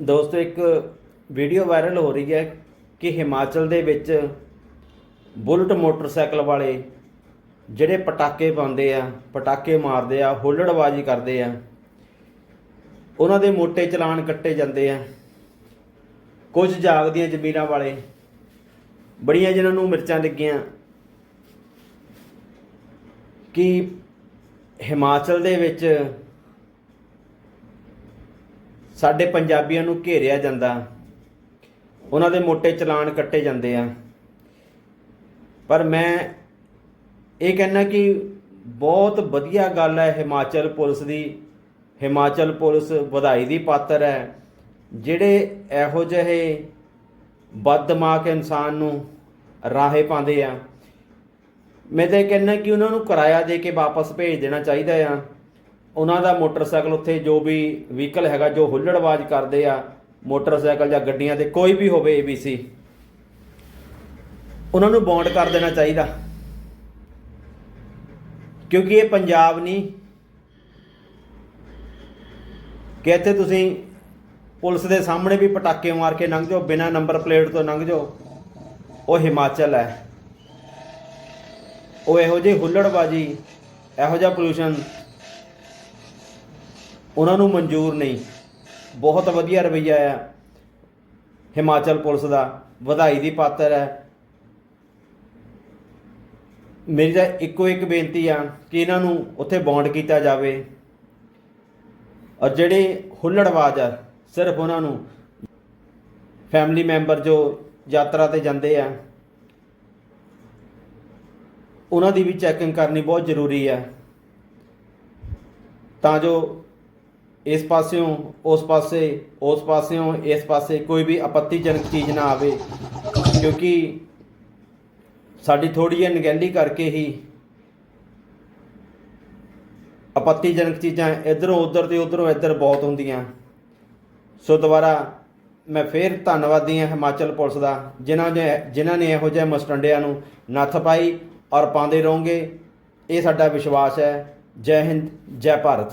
ਦੋਸਤੋ, ਇੱਕ video viral ਹੋ ਰਹੀ ਹੈ ਕਿ ਹਿਮਾਚਲ ਦੇ ਵਿੱਚ ਬੁਲਟ ਮੋਟਰਸਾਈਕਲ ਵਾਲੇ ਜਿਹੜੇ ਪਟਾਕੇ ਪਾਉਂਦੇ ਆ, ਪਟਾਕੇ ਮਾਰਦੇ ਆ, ਹੁੱਲੜਬਾਜ਼ੀ ਕਰਦੇ ਆ, ਉਹਨਾਂ ਦੇ ਮੋਟੇ ਚਲਾਨ ਕੱਟੇ ਜਾਂਦੇ ਆ। ਕੁਝ ਜਾਗਦੀਆਂ ਜ਼ਮੀਨਾਂ ਵਾਲੇ, ਬੜੀਆਂ ਜਿਨ੍ਹਾਂ ਨੂੰ ਮਿਰਚਾਂ ਲੱਗੀਆਂ, ਕਿ ਹਿਮਾਚਲ ਦੇ ਵਿੱਚ ਸਾਡੇ ਪੰਜਾਬੀਆਂ ਨੂੰ ਘੇਰਿਆ ਜਾਂਦਾ। ਉਹਨਾਂ ਦੇ ਮੋٹے ਚਲਾਨ ਕੱਟੇ ਜਾਂਦੇ ਆ। ਪਰ ਮੈਂ ਇਹ ਕਹਿਣਾ ਕਿ ਬਹੁਤ ਵਧੀਆ ਗੱਲ ਹੈ ਹਿਮਾਚਲ ਪੁਲਿਸ ਦੀ। ਹਿਮਾਚਲ ਪੁਲਿਸ ਵਧਾਈ ਦੀ ਪਾਤਰ ਹੈ। ਜਿਹੜੇ ਇਹੋ ਜਿਹੇ ਬਦਦਮਾਗ ਇਨਸਾਨ ਨੂੰ ਰਾਹੇ ਪਾਉਂਦੇ ਆ। ਮੈਂ ਤਾਂ ਇਹ ਕਹਿੰਦਾ ਕਿ ਉਹਨਾਂ ਨੂੰ ਕਿਰਾਇਆ ਦੇ ਕੇ ਵਾਪਸ ਭੇਜ ਦੇਣਾ ਚਾਹੀਦਾ ਆ। ਉਹਨਾਂ ਦਾ ਮੋਟਰਸਾਈਕਲ ਉੱਥੇ ਜੋ ਵੀ ਵਹੀਕਲ ਹੈਗਾ, ਜੋ ਹੁੱਲੜਬਾਜ਼ ਕਰਦੇ ਆ, ਮੋਟਰਸਾਈਕਲ ਜਾਂ ਗੱਡੀਆਂ ਤੇ ਕੋਈ ਵੀ ਹੋਵੇ ABC ਉਹਨਾਂ ਨੂੰ ਬੌਂਡ ਕਰ ਦੇਣਾ ਚਾਹੀਦਾ। ਕਿਉਂਕਿ ਇਹ ਪੰਜਾਬ ਨਹੀਂ ਕਿ ਇੱਥੇ ਤੁਸੀਂ ਪੁਲਿਸ ਦੇ ਸਾਹਮਣੇ ਵੀ ਪਟਾਕੇ ਮਾਰ ਕੇ ਲੰਘ ਜਾਓ, ਬਿਨਾਂ ਨੰਬਰ ਪਲੇਟ ਤੋਂ ਲੰਘ ਜਾਓ, ਉਹ ਹਿਮਾਚਲ ਹੈ। ਉਹ ਇਹੋ ਜਿਹੀ ਹੁੱਲੜਬਾਜੀ, ਇਹੋ ਜਿਹਾ ਪੋਲੂਸ਼ਨ ਉਹਨਾਂ ਨੂੰ ਮਨਜ਼ੂਰ ਨਹੀਂ। ਬਹੁਤ ਵਧੀਆ ਰਵੱਈਆ ਆ। ਹਿਮਾਚਲ ਪੁਲਿਸ ਦਾ ਵਧਾਈ ਦੀ ਪਾਤਰ ਹੈ। ਮੇਰੀ ਤਾਂ ਇੱਕੋ ਇੱਕ ਬੇਨਤੀ ਆ ਕਿ ਇਹਨਾਂ ਨੂੰ ਉੱਥੇ ਬੌਂਡ ਕੀਤਾ ਜਾਵੇ। ਔਰ ਜਿਹੜੇ ਹੁੱਲੜਬਾਜ਼ ਆ, ਸਿਰਫ ਉਹਨਾਂ ਨੂੰ ਫੈਮਿਲੀ ਮੈਂਬਰ ਜੋ ਯਾਤਰਾ ਤੇ ਜਾਂਦੇ ਆ, ਉਹਨਾਂ ਦੀ ਵੀ ਚੈਕਿੰਗ ਕਰਨੀ ਬਹੁਤ ਜ਼ਰੂਰੀ ਆ। ਤਾਂ ਜੋ ਇਸ ਪਾਸਿਓਂ, ਉਸ ਪਾਸੇ, ਉਸ ਪਾਸਿਓਂ, ਇਸ ਪਾਸੇ ਕੋਈ ਵੀ ਆਪੱਤੀਜਨਕ ਚੀਜ਼ ਨਾ ਆਵੇ। ਕਿਉਂਕਿ ਸਾਡੀ ਥੋੜੀ ਜਿਹੀ ਅਣਗਹਿਲੀ ਕਰਕੇ ਹੀ ਆਪੱਤੀਜਨਕ ਚੀਜ਼ਾਂ ਇਧਰੋਂ, ਉਧਰ ਤੇ ਉਧਰੋਂ ਇੱਧਰ ਬਹੁਤ ਹੁੰਦੀਆਂ। ਸੋ ਦੁਬਾਰਾ ਮੈਂ ਫੇਰ ਧੰਨਵਾਦੀ ਹਾਂ ਹਿਮਾਚਲ ਪੁਲਿਸ ਦਾ, ਜਿਨ੍ਹਾਂ ਨੇ ਜਿਨ੍ਹਾਂ ਨੇ ਇਹੋ ਜਿਹੇ ਮਸਟੰਡਿਆਂ ਨੂੰ ਨੱਥ ਪਾਈ ਔਰ ਪਾਉਂਦੇ ਰਹੋਗੇ। ਇਹ ਸਾਡਾ ਵਿਸ਼ਵਾਸ ਹੈ। ਜੈ ਹਿੰਦ, ਜੈ ਭਾਰਤ।